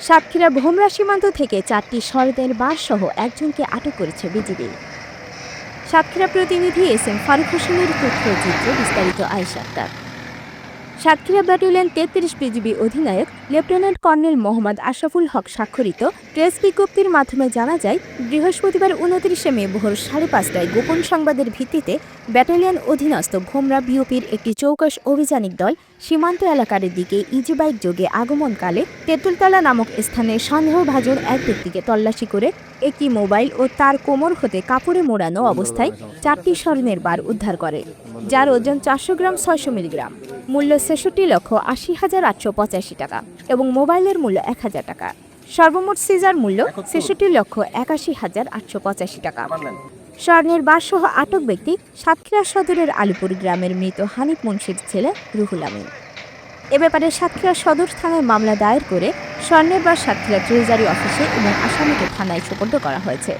সাতক্ষীরা ভোমরা সীমান্ত থেকে চারটি শরদের বাস সহ একজনকে আটক করেছে বিজিবি। সাতক্ষীরা প্রতিনিধি এস এম ফারুক হোসেনের তথ্যচিত্রে বিস্তারিত আয়েশা আক্তার। সাতক্ষীরা ব্যাটালিয়ন তেত্রিশ বিজিবি অধিনায়ক লেফটেন্যান্ট কর্নেল মোহাম্মদ আশরাফুল হক স্বাক্ষরিত প্রেস বিজ্ঞপ্তির মাধ্যমে জানা যায়, বৃহস্পতিবার উনত্রিশে মে ভোর সাড়ে পাঁচটায় গোপন সংবাদের ভিত্তিতে ব্যাটালিয়ন অধীনস্থ ভোমরা বিওপির একটি চৌকস অভিযানিক দল সীমান্ত এলাকার দিকে ইজিবাইক যোগে আগমনকালে তেঁতুলতলা নামক স্থানে সন্দেহভাজন এক ব্যক্তিকে তল্লাশি করে একটি মোবাইল ও তার কোমর হতে কাপড়ে মোড়ানো অবস্থায় চারটি স্বর্ণের বার উদ্ধার করে, যার ওজন চারশো গ্রাম, ছয়শো মিলিগ্রাম। মূল্য ছেষট্টি লক্ষ আশি হাজার আটশো পঁচাশি টাকা এবং মোবাইলের মূল্য এক হাজার টাকা। সর্বমোট সিজার মূল্য ছেষট্টি লক্ষ একাশি হাজার আটশো পঁচাশি টাকা। স্বর্ণের বারসহ আটক ব্যক্তি সাতক্ষীরা সদরের আলিপুর গ্রামের মৃত হানিফ মুন্সির ছেলে রুহুল আমিন। এ ব্যাপারে সাতক্ষীরা সদর থানায় মামলা দায়ের করে স্বর্ণের বার সাতক্ষীরা ট্রেজারি অফিসে এবং আসামিকে থানায় সোপর্দ করা হয়েছে।